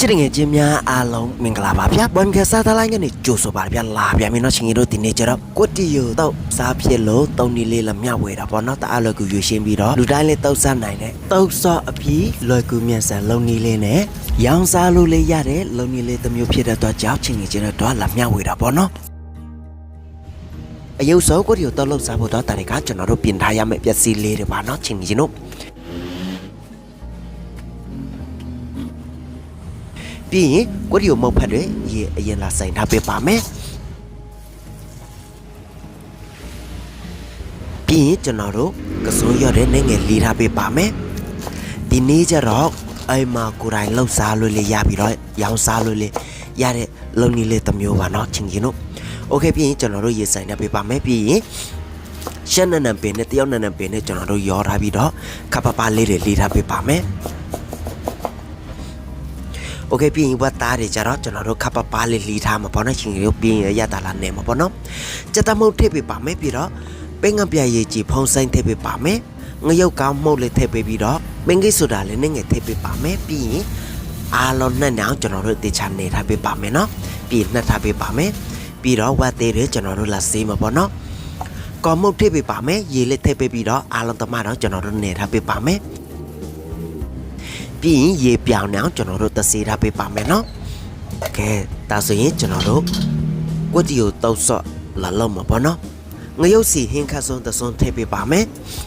ချစ်တငယ်ချင်းများအားလုံးမင်္ဂလာပါဗျာဘွန်ကစားသလိုင်းကနေကြိုဆိုပါဗျာလာဗျာမင်းတို့ချင်းကြီးတို့ဒီနေ့ကျတော့ကွတီယိုတော့စားဖြစ်လို့တုံနီလေးလမျှဝေတာပေါ့နော်တအားလွယ်ကူရွေရှင်းပြီးတော့လူတိုင်းလေးတုတ်စားနိုင်တဲ့တုတ်စော့အပြီးလွယ်ကူမြန်ဆန်လုံနီလေးနဲ့ရောင်စားလို့လေးရတဲ့လုံနီလေးတစ်မျိုးဖြစ်တဲ့တော့ကြောက်ချင်းကြီးချင်းတော့လမျှဝေတာပေါ့နော်အယုတ်စောကွတီယိုတော့လောက်စားဖို့တော့တာတွေကကျွန်တော်တို့ပြင်ထားရမယ့်ပစ္စည်းလေးတွေပါနော်ချင်းကြီးတို့ ပြီးရင်ကွက်ရီကိုမုတ်ဖက်တွေရေအရင်လာဆိုင်ထားပေးပါမယ်ပြီးရင်ကျွန်တော်တို့ကစိုးရတဲ့နေငယ်လီထားပေးပါမယ်ဒီနေ့ကျတော့အိမ်မှာကိုယ်တိုင်လှုပ်ရှားလို့လေရပြီးတော့ရောင်းစားလို့လေရတဲ့လုံနီလေးတစ်မျိုးပါเนาะချင်းချင်းတို့โอเคပြီးရင်ကျွန်တော်တို့ရေဆိုင်ထားပေးပါမယ်ပြီးရင်ရှက်နန်နန်ပင်နဲ့တယောက်နန်နန်ပင်နဲ့ကျွန်တော်တို့ရောထားပြီးတော့ခပ်ပပလေးတွေလီထားပေးပါမယ် โอเคပြီးရင်ဝတ်သားတွေကြတော့ကျွန်တော်တို့ခပ်ပပလေးလီထားမှာပေါ့နော်ရှင်ရုပ်ပြီးရင်ရတာလာနေမှာပေါ့နော်စက်တမုတ်ထည့်ပေးပါမယ်ပြီးတော့ပင်ငပြရည်ကြီးဖုံးဆိုင်ထည့်ပေးပါမယ်ငရုတ်ကောင်းမှုတ်လေးထည့်ပေးပြီးတော့ပင်ကိဆိုတာလေးနဲ့ငယ်ထည့်ပေးပါမယ်ပြီးရင်အားလုံးနဲ့နောင်ကျွန်တော်တို့တေချာနေထားပေးပါမယ်နော်ပြီးနှက်ထားပေးပါမယ်ပြီးတော့ဝတ်သေးတွေကျွန်တော်တို့လာစေးမှာပေါ့နော်ကော်မုတ်ထည့်ပေးပါမယ်ရေလေးထည့်ပေးပြီးတော့အားလုံးသမားတော့ကျွန်တော်တို့နေထားပေးပါမယ် ပြီးရင်ရေပြောင်နေအောင်ကျွန်တော်တို့တစေထားပေးပါမယ်နော်။ကဲဒါဆိုရင်ကျွန်တော်တို့ကွတီကိုတောက်ဆော့လာလောက်မှာပေါ့နော်။ငရုတ်စီဟင်းခတ်ဆုံးတဆုံးထည့်ပေးပါမယ်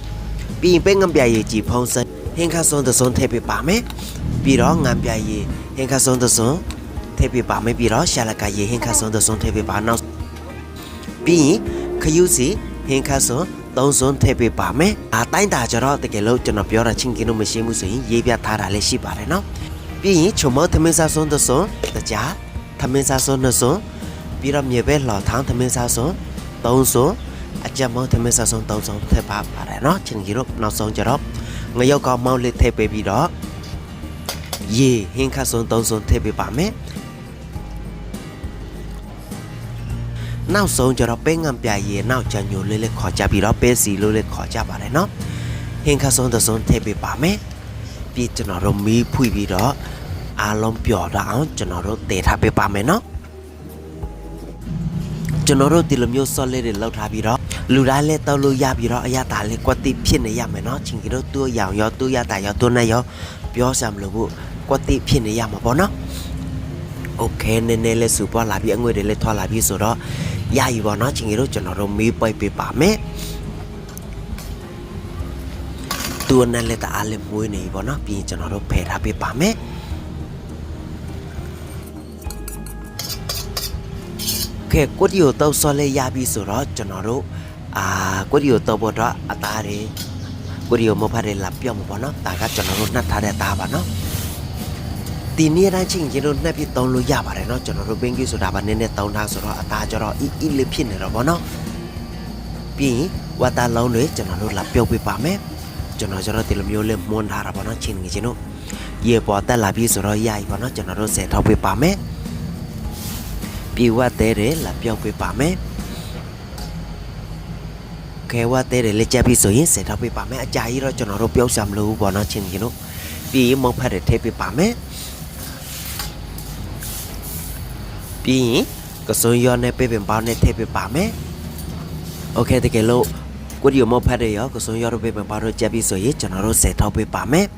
။ပြီးရင်ပဲငံပြရေကြီးဖုံးစက်ဟင်းခတ်ဆုံးတဆုံးထည့်ပေးပါမယ်။ပြီးတော့ငံပြရေဟင်းခတ်ဆုံးတဆုံးထည့်ပေးပါမယ်ပြီးတော့ရှာလကရေဟင်းခတ်ဆုံးတဆုံးထည့်ပေးပါနောက်ပြီးရင်ခရုစီဟင်းခတ်ဆုံး သုံးစွန်းထည့်ပေးပါမယ်။အာတိုင်းတာကြတော့တကယ်လို့ကျွန်တော်ပြောတာချင်းကင်းလို့မရှိဘူးဆိုရင်ရေးပြထားတာလည်းရှိပါတယ်နော်။ပြီးရင်ချုံမသမင်းစားစွန်းတစ်စွန်းတကြားသမင်းစားစွန်းနှစ်စွန်းပြီးတော့မြေပဲလှော်ထောင်းသမင်းစားစွန်းသုံးစွန်းအကြက်မောင်းသမင်းစားစွန်းသုံးစွန်းထည့်ပါပါတယ်နော်။ချင်းကင်းလို့နောက်ဆုံးကြတော့ငရုတ်ကောင်းမောင်းလေးထည့်ပေးပြီးတော့ရေဟင်းခတ်စွန်းသုံးစွန်းထည့်ပေးပါမယ်။ နောက်ဆုံးကျတော့ပဲငံပြရေနောက်ချန်ညိုလေးလေးခေါ်ကြပြီးတော့ပဲစီလို့လေးခေါ်ကြပါတယ်နော်ဟင်ခါဆုံးသဆုံးထည့်ပေးပါမယ်ပြီးကျွန်တော်တို့မီးဖွပြီးတော့အားလုံးပျော်တော့အောင်ကျွန်တော်တို့တည်ထားပေးပါမယ်နော်ကျွန်တော်တို့ဒီလိုမျိုးဆော့လေးတွေလောက်ထားပြီးတော့လူတိုင်းလည်းတောက်လို့ရပြီးတော့အရသာလေးကွက်တိဖြစ်နေရမယ်နော်ချင်းကြီးတို့တူရောင်ရောတူရတာရောတူနဲ့ရောပြောစမ်းမလို့ဘူးကွက်တိဖြစ်နေရမှာပေါ့နော် โอเคနည်းနည်းလေးစူပွားလာပြီးအငွေတွေလည်းထွက်လာပြီးဆိုတော့ ရပြီပေါ့နော်ချင်းကြီးတို့ကျွန်တော်တို့မေးပိုက်ပေးပါမယ်တူနဲ့လည်းတအားလေးမွေးနေပြီပေါ့နော်ပြီးရင်ကျွန်တော်တို့ဖယ်ထားပေးပါမယ်ကဲကိုတီကိုတော့ဆော်လေးရပြီဆိုတော့ကျွန်တော်တို့အာကိုတီကိုတော့ပေါ်တော့အသားတွေကိုတီကိုမဖတ်ရလာပြောမှာပေါ့နော်ဒါကကျွန်တော်တို့နှက်ထားတဲ့သားပါနော် ဒီနေ့တိုင်းချင်းကျွန်တော်နှက်ပြီးတောင်းလို့ရပါတယ်เนาะကျွန်တော်တို့ဘင်းကြီးဆိုတာဗာနည်းနည်းတောင်းထားဆိုတော့အသားကျတော့အီအီလေးဖြစ်နေတော့ဗောနော်ပြီးရင်ဝတ်သားလုံးတွေကျွန်တော်တို့လာပြုတ်ပေးပါမယ်ကျွန်တော်ကျတော့ဒီလိုမျိုးလေးမွန်းထားတာဗောနော်ချင်းငယ်ချင်းတို့ရေပေါ်တက်လာပြီးဆိုတော့ရပြီဗောနော်ကျွန်တော်တို့ဆယ်ထောက်ပေးပါမယ်ပြီးဝတ်သေးတယ်လာပြုတ်ပေးပါမယ်ခဲဝတ်သေးတယ်လက်ချက်ပြီးဆိုရင်ဆယ်ထောက်ပေးပါမယ်အကြာကြီးတော့ကျွန်တော်တို့ပြုတ်ဆံမလို့ဘူးဗောနော်ချင်းငယ်ချင်းတို့ပြီးရင်မုတ်ဖက်တွေထည့်ပေးပါမယ် ပြီးရင်ကစွန်ရောနဲ့ပေပင်ပေါင်းနဲ့ထည့်ပေးပါမယ်။ Okay တကယ်လို့ကိုဒီယိုမဖတ်ရရောကစွန်ရောတို့ပေပင်ပေါင်းတို့ကြက်ပြီးဆိုရင်ကျွန်တော်တို့ဆက်ထောက်ပေးပါမယ်။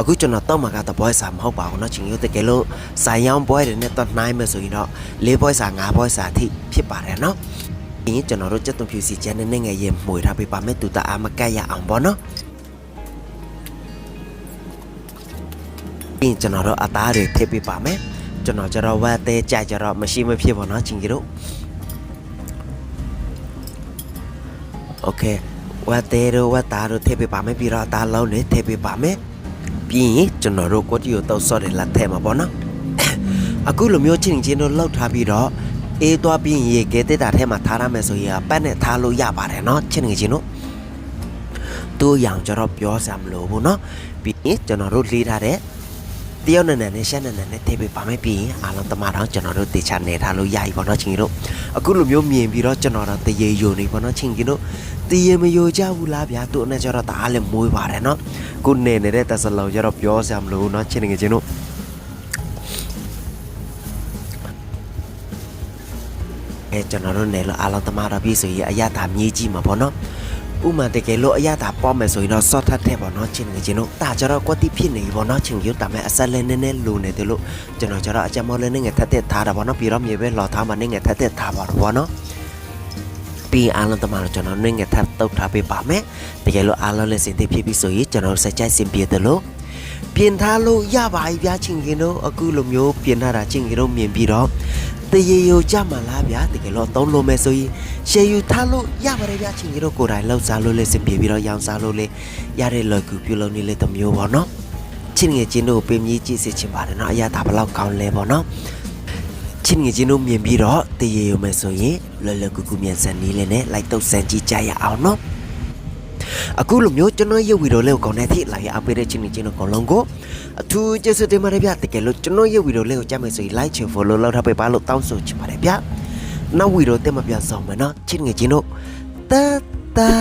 အခုကျွန်တော်တောက်မှာကတော့ဘွဲစာမဟုတ်ပါဘူးเนาะချင်းရုပ်တကယ်လို့ဆိုင်ရောင်းဘွဲတွေနဲ့တော့နှိုင်းမယ်ဆိုရင်တော့၄ဘွဲစာ၅ဘွဲစာအထိဖြစ်ပါတယ်เนาะ။ပြီးရင်ကျွန်တော်တို့စက်သွန်ဖြူစီချန်နဲ့ငယ်ရင်မှွေထားပေးပါမယ်တူတအားမကတ်ရအောင်ပေါ့နော်။ပြီးရင်ကျွန်တော်တို့အသားတွေထည့်ပေးပါမယ်။ ကျွန်တော်ကျတော့ဝတ်သေးကြကြတော့မရှိမဖြစ်ပါတော့ချင်းကြီးတို့โอเคဝတ်သေးတို့ဝတ်သားတို့ထည့်ပေးပါမယ်ပြီးတော့အသားလုံးလေးထည့်ပေးပါမယ်ပြီးရင်ကျွန်တော်တို့ကိုတီကိုတောက်ဆော့တယ်လက်ထည့်မှာပေါ့နော်အခုလိုမျိုးချင်းချင်းတို့လောက်ထားပြီးတော့အေးသွားပြီးရင်ရေကဲတက်တာထဲမှာထားရမယ်ဆိုရင်ပတ်နဲ့ထားလို့ရပါတယ်เนาะချင်းချင်းတို့တူရောင်ကျတော့ပြောစရာမလိုဘူးเนาะပြီးရင်ကျွန်တော်တို့လေးထားတဲ့ တရုတ်နံနံနဲ့ရှမ်းနံနံနဲ့ထိပ်ပြီးဗာမဲ့ပြီးရင်အားလုံးတမတော်ကျွန်တော်တို့တေချာနေထားလို့ရပြီပေါ့နော်ချင်းကြီးတို့အခုလိုမျိုးမြင်ပြီးတော့ကျွန်တော်တို့တရေယုံနေပေါ့နော်ချင်းကြီးတို့တရေမယိုကြဘူးလားဗျာသူ့အနေကျတော့ဒါအားလည်းမွေးပါတယ်နော်ခုနေနေတဲ့တဆလုံကျတော့ပြောစရာမလိုဘူးနော်ချင်းငယ်ချင်းတို့အဲကျွန်တော်တို့နေလို့အားလုံးတမတော်ပြီဆိုရင်အရသာမြေးကြည့်မှာပေါ့နော် ဥမာတကယ်လို့အရသာပေါ်မယ်ဆိုရင်တော့စော့ထတ်တဲ့ပေါ့နော်ချင်းငယ်ချင်းတို့ဒါကြတော့ကွက်တိဖြစ်နေပြီပေါ့နော်ချင်းရုပ်တာမဲ့အဆက်လဲနည်းနည်းလိုနေတယ်လို့ကျွန်တော်ကြတော့အကြမ်းမောလဲနေငယ်ထက်တဲ့ထားတာပေါ့နော်ပြီးတော့မြေပဲလော်ထားမှနေငယ်ထက်တဲ့ထားပါတော့ပေါ့နော်ပြီးအားလုံးသမားတို့ကျွန်တော်နေငယ်ထပ်တုတ်ထားပေးပါမယ်တကယ်လို့အားလုံးလည်းစင်သိဖြစ်ပြီဆိုရင်ကျွန်တော်စက်ကြိုက်စင်ပြေတယ်လို့ပြင်ထားလို့ရပါပြီဗျာချင်းကင်တို့အခုလိုမျိုးပြင်ထားတာချင်းကင်တို့မြင်ပြီးတော့ တရေယိုကြမှာလားဗျာတကယ်လို့သုံးလို့မယ်ဆိုရင်ရှယ်ယူထားလို့ရပါတယ်ဗျာချင်းကင်တို့ကိုယ်တိုင်လောက်စားလို့လေစင်ပြေပြီးတော့ရောင်းစားလို့လေရတဲ့လွယ်ကူပြုလုပ်နေလေတစ်မျိုးပေါ့နော်ချင်းငယ်ချင်းတို့ပြင်မြည်ကြည့်စေချင်ပါတယ်နော်အရာဒါဘယ်လောက်ကောင်းလဲပေါ့နော်ချင်းငယ်ချင်းတို့မြင်ပြီးတော့တရေယိုမယ်ဆိုရင်လွယ်လွယ်ကူကူမြန်ဆန်နီးလေးနဲ့လိုက်တော့စမ်းကြည့်ကြရအောင်နော်အခုလိုမျိုးကျွန်တော်ရုပ်ဗီဒီယိုလေးကိုကောင်းတဲ့ထိလာရအပေးတဲ့ချင်းချင်းတို့ကောင်းလုံးကို အထူးကျေးဇူးတင်ပါတယ်ဗျတကယ်လို့ကျွန်တော်ရုပ်ဗီဒီယိုလေးကိုကြမ်းမယ်ဆိုရင် like ချင် follow လုပ်ထားပေးပါလို့တောင်းဆိုချင်ပါတယ်ဗျနောက်ဗီဒီယိုတက်မပြန်ဆောင်မယ်နော်ချင်းငယ်ချင်းတို့တတ်တာ